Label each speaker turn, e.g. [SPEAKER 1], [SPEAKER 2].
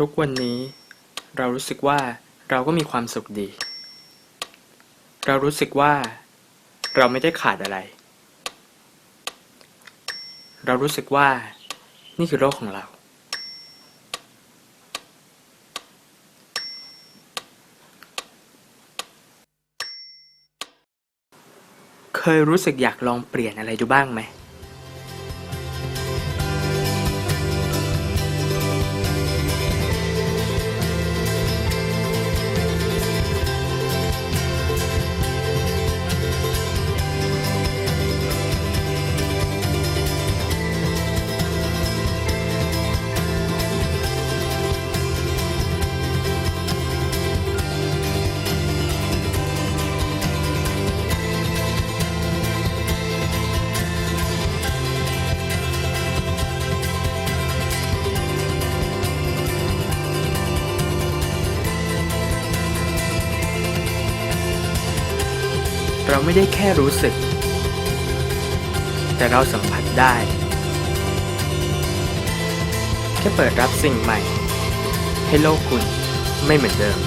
[SPEAKER 1] ทุกวันนี้ เรารู้สึกว่าเราก็มีความสุขดี เรารู้สึกว่า เราไม่ได้ขาดอะไร เรารู้สึกว่า นี่คือโลกของเรา เคยรู้สึกอยากลองเปลี่ยนอะไรดูบ้างไหม เราไม่ได้แค่รู้สึก แต่เราสัมผัสได้ แค่เปิดรับสิ่งใหม่ ให้โลกคุณไม่เหมือนเดิม